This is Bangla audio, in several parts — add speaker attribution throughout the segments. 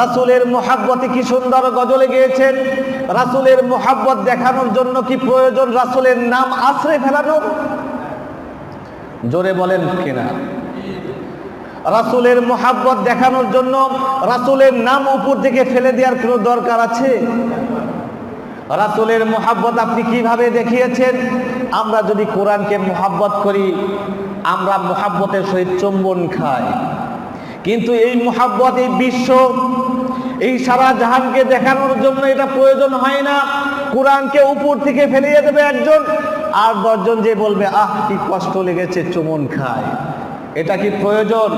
Speaker 1: রাসুলের মোহাব্বতে কি সুন্দর গজলে গিয়েছেন? রাসুলের মোহাব্বত দেখানোর জন্য কি প্রয়োজন? রাসুলের নাম আশ্রয় ফেলানোর জোরে বলেন কিনা? রাসুলের মোহাব্বত দেখানোর জন্য রাসুলের নাম উপর থেকে ফেলে দেওয়ার কোনো দরকার আছে? রাসুলের মোহাব্বত আপনি কীভাবে দেখিয়েছেন? আমরা যদি কোরআনকে মোহাব্বত করি, আমরা মোহাব্বতের সহিত চুম্বন খাই। কিন্তু এই মোহাব্বত, এই বিশ্ব, এই সারা জাহানকে দেখানোর জন্য এটা প্রয়োজন হয় না। কোরআনকে উপর থেকে ফেলিয়ে দেবে একজন, আর দশজন যে বলবে, আহ, কি কষ্ট লেগেছে, চুমন খায়। এটা কি প্রয়োজন?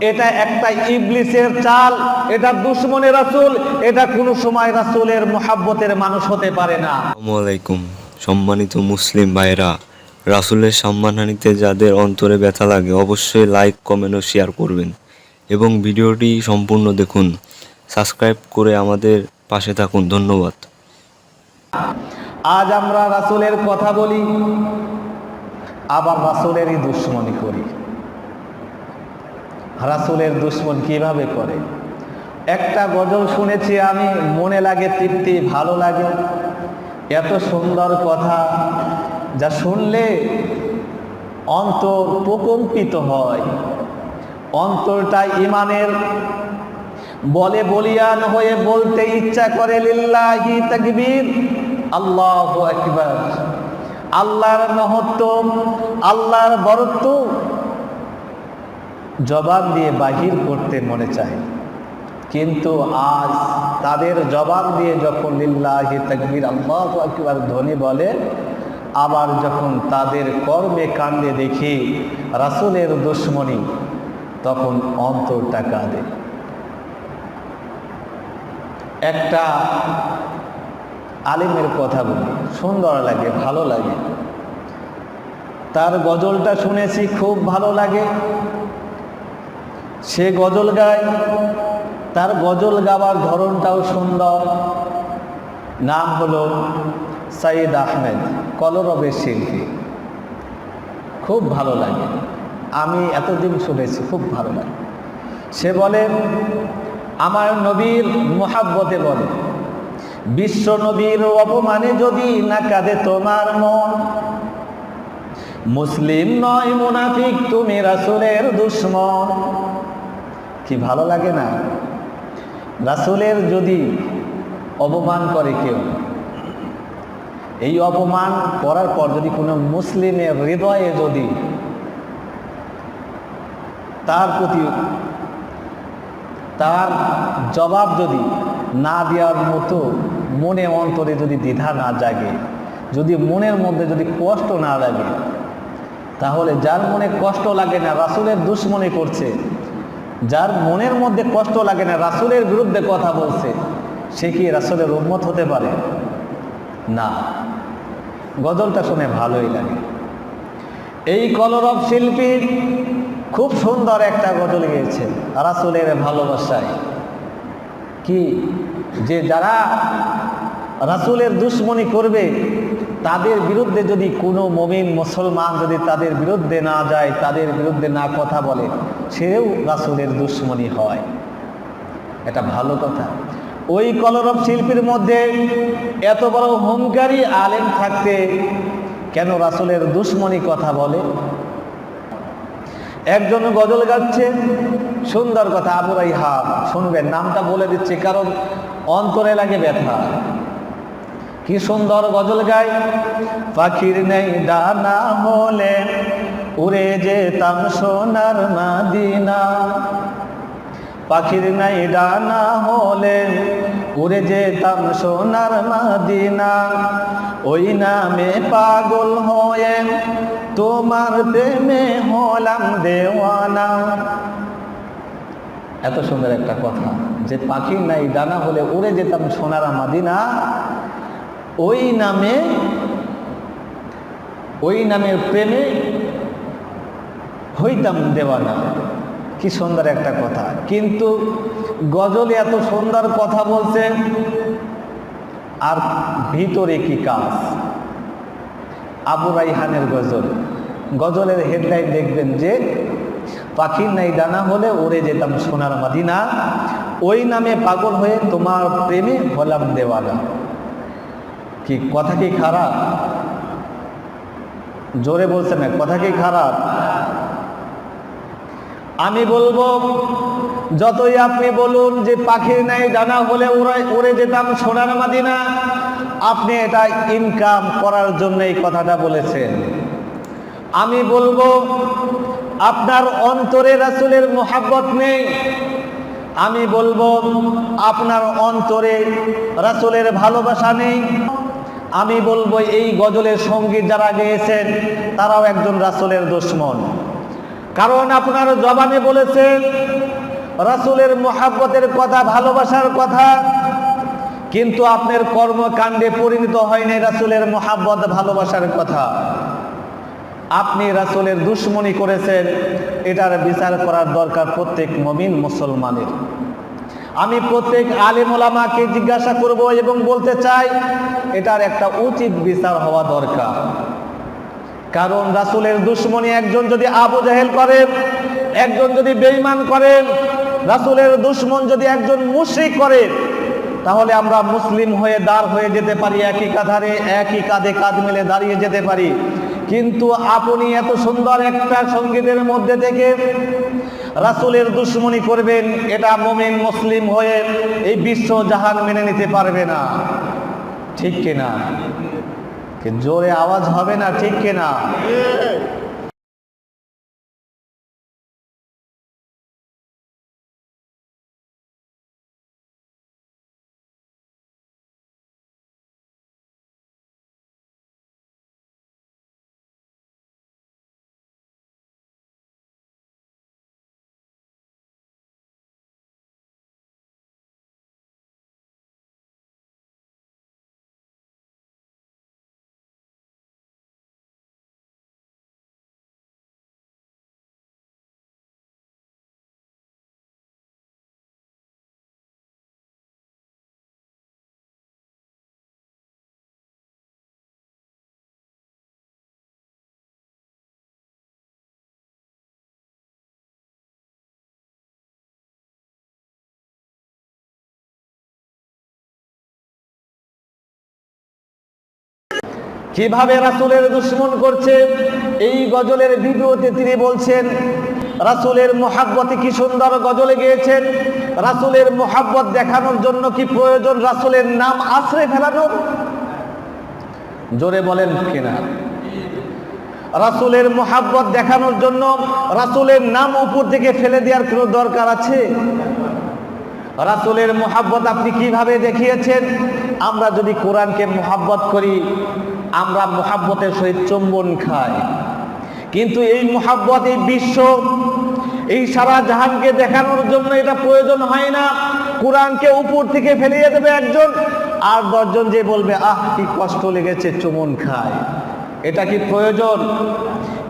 Speaker 1: এটা একটা ইবলিসের চাল, এটা দুশ্মনের রাসুল, এটা কোনো সময় রাসুলের মোহাব্বতের মানুষ হতে পারে না।
Speaker 2: আলাইকুম, সম্মানিত মুসলিম ভাইরা রাসুলের সম্মানহানিতে যাদের অন্তরে ব্যথা লাগে, অবশ্যই লাইক, কমেন্ট ও শেয়ার করবেন। এবং ভিডিওটি সম্পূর্ণ দেখুন। সাবস্ক্রাইব করে আমাদের পাশে থাকুন। ধন্যবাদ।
Speaker 1: আজ আমরা রাসুলের কথা বলি, আবার রাসুলেরই দুশ্মনী করি। রাসুলের দুশ্মন কীভাবে করে? একটা গজল শুনেছি আমি, মনে লাগে, তৃপ্তি, ভালো লাগে। এত সুন্দর কথা যা শুনলে অন্তর প্রকম্পিত হয়। অন্তরটা ইমানের বলে বলিয়ান হয়ে বলতে ইচ্ছা করে, লিল্লাহি তাকবীর। আল্লাহু আকবার। আল্লাহর মহত্ব, আল্লাহর বরত্ব জবান দিয়ে বাহির করতে মনে চায়। কিন্তু আজ তাদের জবান দিয়ে যখন লিল্লাহি তাকবীর, আল্লাহু আকবার ধ্বনি বলে, আবার যখন তাদের কর্মে কাণ্ডে দেখি, রাসূলের দুশ্মনী তখন অন্তরটা কাঁদে একটা আলিমের কথা বলি, সুন্দর লাগে, ভালো লাগে। তার গজলটা শুনেছি, খুব ভালো লাগে। সে গজল গায়, তার গজল গাওয়ার ধরনটাও সুন্দর। নাম হলো সাইদ আহমেদ কলরবের শিল্পী। খুব ভালো লাগে। আমি এতদিন শুনেছি, খুব ভালো লাগে। সে বলে, আমার নবীর মোহাব্বতে বলে, বিশ্ব নবীর অপমানে যদি না কাঁদে তোমার মন, মুসলিম নয় মুনাফিক, তুমি রাসুলের দুশ্মন। কি ভালো লাগে না? রাসুলের যদি অপমান করে কেউ, এই অপমান করার পর যদি কোনো মুসলিমের হৃদয়ে যদি তার প্রতি তার জবাব যদি না দেওয়ার মতো মনে অন্তরে যদি দ্বিধা না জাগে, যদি মনের মধ্যে যদি কষ্ট না লাগে তাহলে যার মনে কষ্ট লাগে না রাসুলের দুশ্মনে করছে, যার মনের মধ্যে কষ্ট লাগে না রাসুলের বিরুদ্ধে কথা বলছে, সে কি রাসুলের উন্মত হতে পারে? না। গজলটা শুনে ভালোই লাগে। এই কলরব শিল্পী খুব সুন্দর একটা গজল গেয়েছে, রাসুলের ভালোবাসায়। কি? যে যারা রাসুলের দুশ্মনী করবে, তাদের বিরুদ্ধে যদি কোনো মমিন মুসলমান যদি তাদের বিরুদ্ধে না যায়, তাদের বিরুদ্ধে না কথা বলে, সেও রাসুলের দুশ্মনী হয়। এটা ভালো কথা। ওই কলরব শিল্পীর মধ্যে এত বড় হুঙ্কারী আলেম থাকতে কেন রাসুলের দুশ্মনী কথা বলে? একজন গজল গাচ্ছে, সুন্দর কথা, আবু হাব শুনবেন, নামটা বলে দিচ্ছে, কারণ অন্তরে লাগে ব্যথা। কি সুন্দর গজল গায়, পাখির নেই ডানা হলে উড়ে যেতাম সোনার মাদিনা। পাখির নাই ডানা হলে উড়ে যেতাম সোনার মাদিনা। ওই নামে পাগল হয়ে তোমার প্রেমে হলাম দেওয়ানা। এত সুন্দর একটা কথা যে পাখির নাই ডানা হলে উড়ে যেতাম সোনার মাদিনা। ওই নামে, ওই নামের প্রেমে হইতাম দেওয়ানা। কি সুন্দর একটা কথা। কিন্তু গজলে এত সুন্দর কথা বলছে, আর ভিতরে কি কাজ? আবু রাইহানের গজল। গজলের হেডলাইন দেখবেন যে, পাখির নাই ডানা হলে ওরে যেতাম সোনার মাদিনা। ওই নামে পাগল হয়ে তোমার প্রেমে হলাম দেওয়ালা কি, কথা কি খারাপ? জোরে বলছে না, কথা কি খারাপ? আমি বলব, যতই আপনি বলুন যে পাখির নাই ডানা হলে উড়ে উড়ে যেতাম সোনার মাদিনা, আপনি এটা ইনকাম করার জন্য এই কথাটা বলেছেন। আমি বলব, আপনার অন্তরে রাসুলের মোহাব্বত নেই। আমি বলব, আপনার অন্তরে রাসুলের ভালোবাসা নেই। আমি বলব, এই গজলের সংগীত যারা গেয়েছেন, তারাও একজন রাসুলের দুশ্মন। কারণ আপনার জবানে বলেছেন, রাসুলের মোহাব্বতের কথা, ভালোবাসার কথা, কিন্তু আপনার কর্মকাণ্ডে পরিণত হয়নি রাসুলের মোহাব্বত, ভালোবাসার কথা। আপনি রাসুলের দুশ্মনী করেছেন, এটার বিচার করার দরকার প্রত্যেক মমিন মুসলমানের। আমি প্রত্যেক আলিম ওলামাকে জিজ্ঞাসা করব এবং বলতে চাই, এটার একটা উচিত বিচার হওয়া দরকার। কারণ রাসুলের দুশ্মনী একজন যদি আবু জাহেল করেন একজন যদি বেঈমান করেন রাসুলের দুশ্মন যদি একজন মুশরিক করেন তাহলে আমরা মুসলিম হয়ে দাঁড় হয়ে যেতে পারি, একই কাঁধারে, একই কাঁধে কাঁধ মেলে দাঁড়িয়ে যেতে পারি। কিন্তু আপনি এত সুন্দর একটা সঙ্গীতের মধ্যে থেকে রাসুলের দুশ্মনী করবেন, এটা মোমেন মুসলিম হয়ে এই বিশ্ব জাহান মেনে নিতে পারবে না। ঠিক কিনা? জোরে আওয়াজ হবে না ঠিক কিনা? কীভাবে রাসুলের দুশ্মন করছে? এই গজলের ভিডিওতে তিনি বলছেন, রাসুলের মোহাব্বতে কি সুন্দর গজলে গিয়েছেন? রাসুলের মোহাব্বত দেখানোর জন্য কি প্রয়োজন? রাসুলের নাম আশ্রয় ফেলানো জোরে বলেন কিনা? রাসুলের মোহাব্বত দেখানোর জন্য রাসুলের নাম উপর থেকে ফেলে দেওয়ার কোনো দরকার আছে? রাসুলের মোহাব্বত আপনি কীভাবে দেখিয়েছেন? আমরা যদি কোরআনকে মোহাব্বত করি আমরা মোহাব্বতের সহিত চুম্বন খাই। কিন্তু এই মোহাব্বত, এই বিশ্ব, এই সারা জাহানকে দেখানোর জন্য এটা প্রয়োজন হয় না। কোরআনকে উপর থেকে ফেলিয়ে দেবে একজন, আর দশজন যে বলবে, আহ, কি কষ্ট লেগেছে চুমন খায়। এটা কি প্রয়োজন?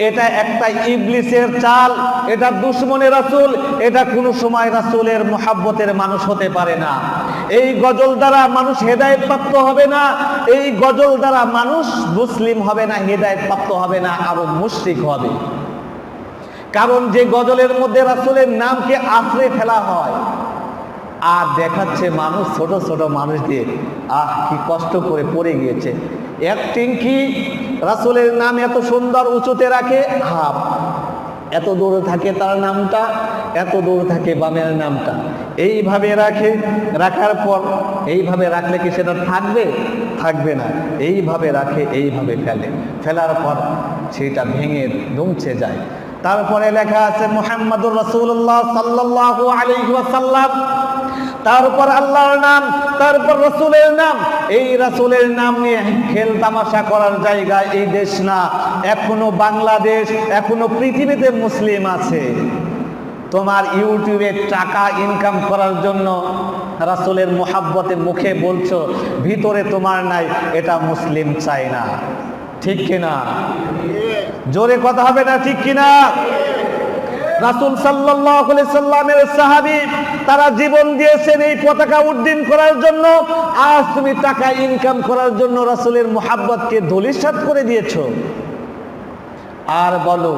Speaker 1: এটা একটা ইবলিসের চাল, এটা দুশ্মনের রাসুল, এটা কোনো সময় রাসুলের মোহাব্বতের মানুষ হতে পারে না। এই গজল দ্বারা মানুষ হেদায়ত প্রাপ্ত হবে না, এই গজল দ্বারা মানুষ মুসলিম হবে না হেদায়ত প্রাপ্ত হবে না, আরও মুশরিক হবে। কারণ যে গজলের মধ্যে রাসুলের নামকে আশ্রয় ফেলা হয়, আর দেখাচ্ছে মানুষ, ছোট ছোট মানুষ দিয়ে আহ, কি কষ্ট করে পড়ে গিয়েছে। অ্যাক্টিং কি? রাসুলের নাম এত সুন্দর উঁচুতে রাখে হাফ এত দূরে থাকে তার নামটা, এত দূর থাকে বামের নামটা। এইভাবে রাখে, রাখার পর এইভাবে রাখলে কি সেটা থাকবে? থাকবে না। এইভাবে রাখে, এইভাবে ফেলে। ফেলার পর সেটা ভেঙে দুমছে যায়। তারপরে লেখা আছে, মোহাম্মদুর রসুল্লাহ সাল্লাহ আলাইসাল্লাম তারপর আল্লাহর নাম, তারপর রসুলের নাম। এই রসুলের নাম নিয়ে খেল তামাশা করার জায়গা এই দেশ না। এখনও বাংলাদেশ, এখনও পৃথিবীতে মুসলিম আছে। তোমার ইউটিউবে টাকা ইনকাম করার জন্য রাসুলের মোহাব্বতে মুখে বলছো, ভিতরে তোমার নাই, এটা মুসলিম চাই না। ঠিক কিনা? জোরে কথা হবে না ঠিক কিনা? রাসুল সাল্লাহ সাল্লামের সাহাবি তারা জীবন দিয়েছেন এই পতাকা উড্ডীন করার জন্য। আজ তুমি টাকা ইনকাম করার জন্য রাসুলের মোহাব্বতকে ধলিসাত করে দিয়েছ। আর বলো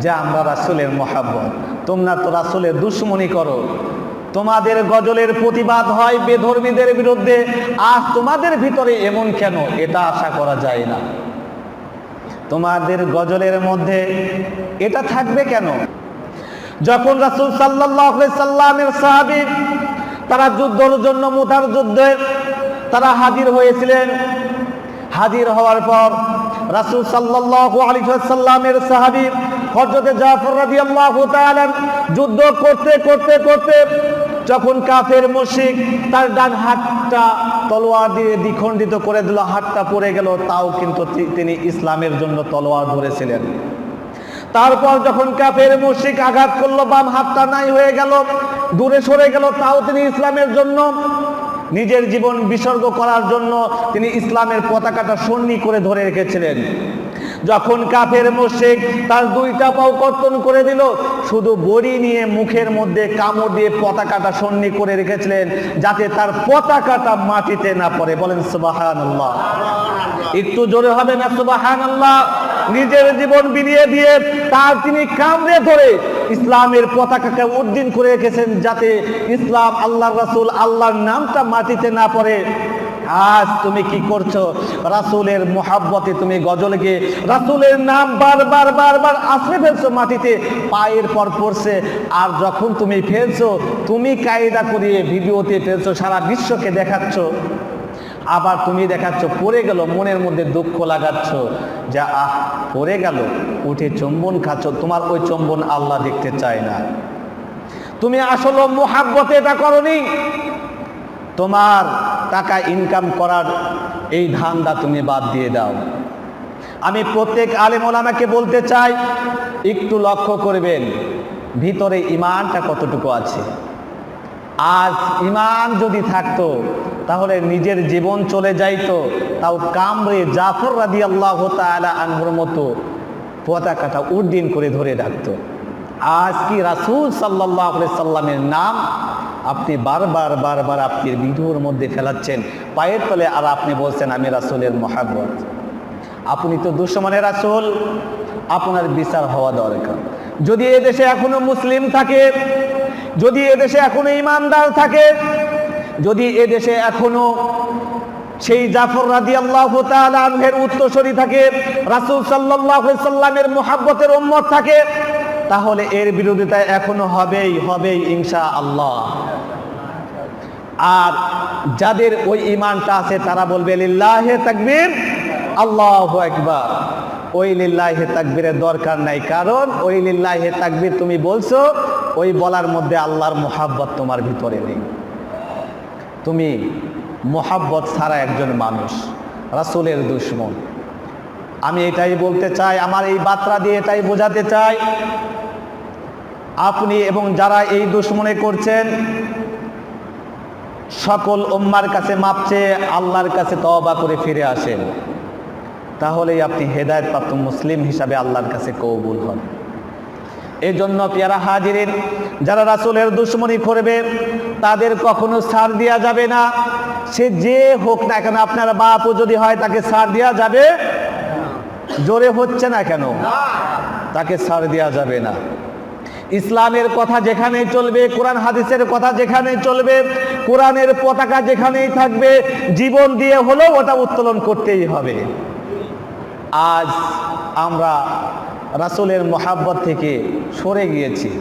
Speaker 1: যে আমরা রাসুলের মোহাব্বত। তোমরা তো রাসুলের দুশ্মনী করো। তোমাদের গজলের প্রতিবাদ হয় বেধর্মীদের বিরুদ্ধে। আজ তোমাদের ভিতরে এমন কেন? এটা আশা করা যায় না। তোমাদের গজলের মধ্যে এটা থাকবে কেন? যখন রাসূল সাল্লাল্লাহু সাল্লামের সাহাবী তারা যুদ্ধর জন্য মুতার যুদ্ধে তারা হাজির হয়েছিলেন। হাজির হওয়ার পর রাসূল সাল্লাল্লাহু আলাইহি সাল্লামের সাহাবী হযরত জাফর রাদিয়াল্লাহু তাআলা যুদ্ধ করতে করতে করতে যখন কাফের মুশরিক তার ডান হাতটা তলোয়ার দিয়ে দ্বিখণ্ডিত করে দিল, হাতটা পড়ে গেল, তাও কিন্তু তিনি ইসলামের জন্য তলোয়ার ধরেছিলেন। তারপর যখন কাফের মুশিক আঘাত করল, বাম হাতটা নাই হয়ে গেল, দূরে সরে গেল, তাও তিনি ইসলামের জন্য। নিজের জীবন বিসর্গ করার জন্য তিনি ইসলামের পতাকাটা সন্নি করে ধরে রেখেছিলেন। যখন কাফের মুশরিক তার দুইটা পাও কর্তন করে দিল, শুধু বড়ি নিয়ে মুখের মধ্যে কামড় দিয়ে পতাকাটা সন্নি করে রেখেছিলেন, যাতে তার পতাকাটা মাটিতে না পড়ে। বলেন, সুবহানাল্লাহ। একটু জোরে হবে না সুবাহান আল্লাহ নিজের জীবন বিলিয়ে দিয়ে তার তিনি কামড়ে ধরে ইসলামের পতাকাকে উদ্দিন করে রেখেছেন, যাতে ইসলাম আল্লাহ রাসূল আল্লাহর নামটা মাটিতে না পড়ে। আজ তুমি কি করছ? রাসূলের মোহাব্বতে তুমি গজলকে রাসূলের নাম বারবার বারবার আশ্রে ফেলছো মাটিতে, পায়ের পর পড়ছে। আর যখন তুমি ফেলছো, তুমি কায়দা করিয়ে ভিডিওতে ফেলছো, সারা বিশ্বকে দেখাচ্ছ। আবার তুমি দেখাচ্ছ, পড়ে গেল, মনের মধ্যে দুঃখ লাগাচ্ছ। যে আহ, পড়ে গেল, উঠে চম্বন খাচ্ছ, তোমার ওই চম্বন আল্লাহ দেখতে চায় না। তুমি আসলে মোহাব্বতে এটা করনি। তোমার টাকা ইনকাম করার এই ধান্দা তুমি বাদ দিয়ে দাও। আমি প্রত্যেক আলেম ওলামাকে বলতে চাই, একটু লক্ষ্য করবেন, ভিতরে ইমানটা কতটুকু আছে। আজ ইমান যদি থাকতো, তাহলে নিজের জীবন চলে যাইতো, তাও কামড়ে জাফর রাদি আল্লাহ আনহুর মতো পতাকাটা উড্ডিন করে ধরে রাখতো। আজ কি রাসূল সাল্লাহ সাল্লামের নাম আপনি বারবার বারবার আপনি ভিডিওর মধ্যে ফেলাচ্ছেন। পায়ের তলে আর আপনি বলছেন, আমি রাসূলের মহাব্বত। আপনি তো দুশ্মনের রাসূল, আপনার বিচার হওয়া দরকার। যদি এদেশে এখনও মুসলিম থাকে, যদি এদেশে এখনও ইমানদার থাকে, যদি এদেশে এখনও সেই জাফর রাদি আল্লাহ আনহের উত্তরসরি থাকে, রাসূল সাল্লাহ সাল্লামের মোহাব্বতের উম্মত থাকে তাহলে এর বিরোধিতা এখনও হবেই হবেই ইনশা আল্লাহ আর যাদের ওই ইমানটা আছে, তারা বলবে, লিল্লাহে তাকবীর, আল্লাহ একবার ওই লিল্লাহে তাকবীরের দরকার নাই, কারণ ওই লিল্লাহে তাকবীর তুমি বলছো, ওই বলার মধ্যে আল্লাহর মোহাব্বত তোমার ভিতরে নেই। তুমি মোহাব্বত ছাড়া একজন মানুষ, রাসূলের দুশ্মন। আমি এটাই বলতে চাই, আমার এই বার্তা দিয়ে এটাই বোঝাতে চাই। আপনি এবং যারা এই দুশ্মনে করছেন, সকল উম্মার কাছে মাপছে আল্লাহর কাছে তওবা করে ফিরে আসেন। তাহলেই আপনি হেদায়েত প্রাপ্ত মুসলিম হিসাবে আল্লাহর কাছে কবুল হন। এই জন্য পেয়ারা হাজিরের যারা রাসূলের দুশ্মনী করবে, তাদের কখনো ছাড় দেওয়া যাবে না। সে যে হোক না কেন, আপনার বাপও যদি হয়, তাকে ছাড় দেওয়া যাবে জোরে হচ্ছে না কেন? তাকে ছাড় দেওয়া যাবে না। ইসলামের কথা যেখানে চলবে, কোরআন হাদিসের কথা যেখানে চলবে, কোরআনের পতাকা যেখানেই থাকবে, জীবন দিয়ে হলেও ওটা উত্তোলন করতেই হবে। আজ আমরা রাসুলের মহাব্বত থেকে সরে গিয়েছি।